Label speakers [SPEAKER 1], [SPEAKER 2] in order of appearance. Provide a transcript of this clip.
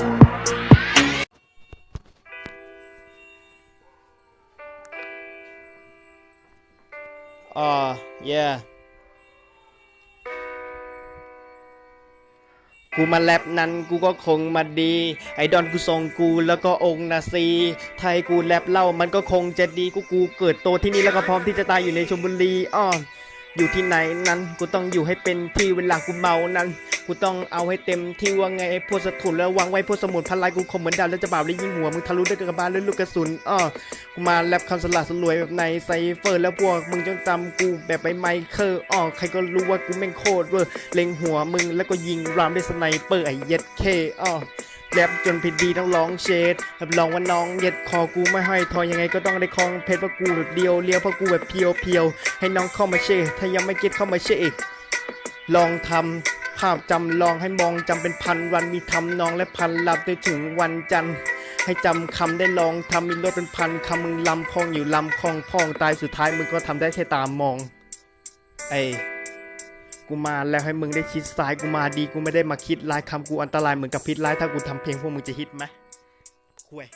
[SPEAKER 1] อ๋อ yeah กูมาแรปนั้นกูก็คงมาดี ไอดอนกูทรงกูแล้วก็องค์นาซี ไทยกูแรปเล่ามันก็คงจะดีกูกูเกิดโตที่นี่แล้วก็พร้อมที่จะตายอยู่ในชลบุรีอ้ออยู่ที่ไหนนั้นกูต้องอยู่ให้เป็นที่เวลากูเมานั้น กูต้องเอาให้เต็มที่ว่าไงไอ้พวกสถุนแล้ววางไว้พวกสมุนพลายกูคมเหมือนดาวแล้วจะบ่าวแล้ยิงหัวมึงทะลุด้วยกระบาลด้วยลูกกระสุนอ้อกูมาแรปคำสลัดสลวยแบบในไซเฟอร์ แล้วพวกมึงจงจำกูแบบไปไมเคิลอ้อใครก็รู้ว่ากูแม่งโคตรเวอร์เล็งหัวมึงแล้วก็ยิงรามด้วยสไนเปอร์ไอ้เย็ดเคอ้อแรปจนผิดดีต้องร้องเชดรับรองว่าน้องเย็ดคอกูไม่ให้ทอยยังไงก็ต้องได้คลองเพชรเพราะกูแบบเดียวเลี้ยวเพราะกูแบบเพียวเพียวให้น้องเข้ามาเชดถ้ายังไม่เก็ตเข้ามาเชดอีกลองทำ ภาพจำลองให้มองจำเป็นพันวันมีทำนองและพันลับได้ถึงวันจันทร์ให้จำคำได้ลองทำมีรถเป็นพันคำมึงลำพองอยู่ลำคลองพองตายสุดท้ายมึงก็ทำได้แค่ตามมอง ไอ้กูมาแล้วให้มึงได้คิดซ้ายกูมาดีกูไม่ได้มาคิดร้ายคำกูอันตรายเหมือนกับพิษร้ายถ้ากูทำเพลงพวกมึงจะฮิตไหมคุย